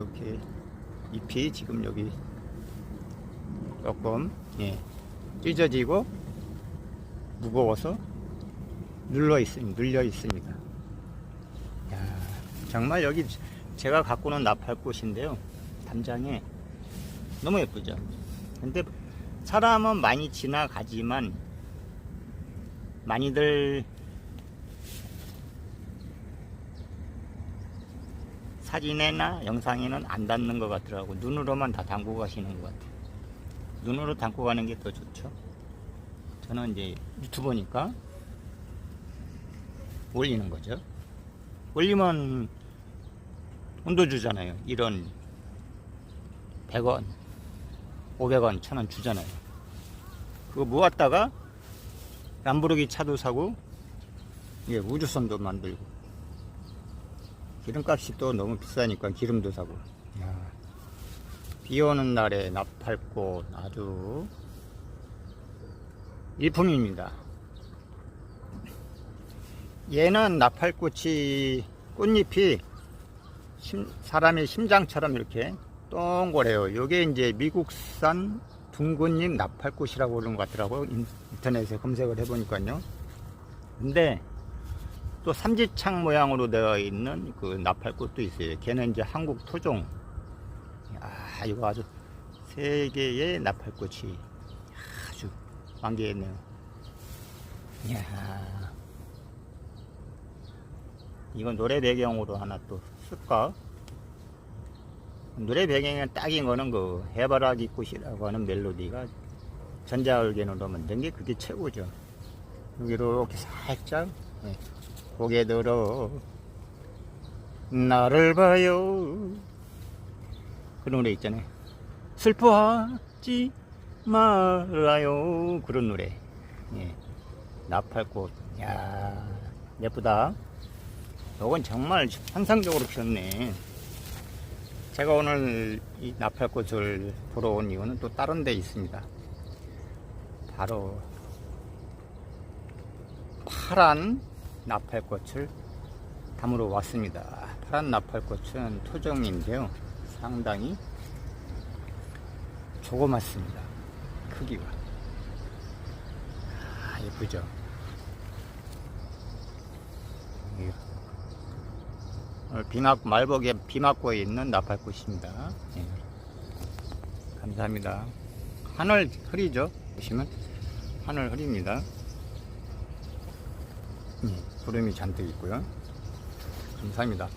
이렇게 잎이 지금 여기 조금 예, 찢어지고 무거워서 눌러 있습니다. 눌려 있습니다. 야, 정말 여기 제가 갖고는 나팔꽃인데요. 담장에 너무 예쁘죠. 근데 사람은 많이 지나가지만 많이들 사진이나 영상에는 안 닿는 것 같더라고. 눈으로만 다 담고 가시는 것 같아요. 눈으로 담고 가는 게 더 좋죠. 저는 이제 유튜버니까 올리는 거죠. 올리면 돈도 주잖아요. 이런 100원, 500원, 1000원 주잖아요. 그거 모았다가 람보르기 차도 사고 예, 우주선도 만들고 기름값이 또 너무 비싸니까 기름도 사고. 야, 비 오는 날에 나팔꽃 아주 일품입니다. 얘는 나팔꽃이 꽃잎이 심- 사람의 심장처럼 이렇게 동그래요. 요게 이제 미국산 둥근잎 나팔꽃이라고 그러는 것 같더라고요. 인- 인터넷에 검색을 해보니까요. 근데 또 삼지창 모양으로 되어 있는 그 나팔꽃도 있어요. 걔는 이제 한국 토종. 아, 이거 아주 세계의 나팔꽃이 아주 만개했네요. 이야. 이건 노래 배경으로 하나 또 쓸까? 노래 배경에 딱인 거는 그 해바라기 꽃이라고 하는 멜로디가 전자얼간으로 만든 게 그게 최고죠. 여기로 이렇게 살짝 네. 고개 들어 나를 봐요. 그 노래 있잖아요 슬퍼하지 말아요. 그런 노래. 예. 나팔꽃. 야 예쁘다. 이건 정말 환상적으로 피었네. 제가 오늘 이 나팔꽃을 보러 온 이유는 또 다른 데 있습니다. 바로 파란 나팔꽃을 담으러 왔습니다. 파란 나팔꽃은 토종인데요. 상당히 조그맣습니다. 크기가. 아, 예쁘죠? 이거. 오늘 비 맞고, 말복에 비 맞고 있는 나팔꽃입니다. 예. 감사합니다. 하늘 흐리죠? 보시면 하늘 흐립니다. 예, 구름이 잔뜩 있고요. 감사합니다.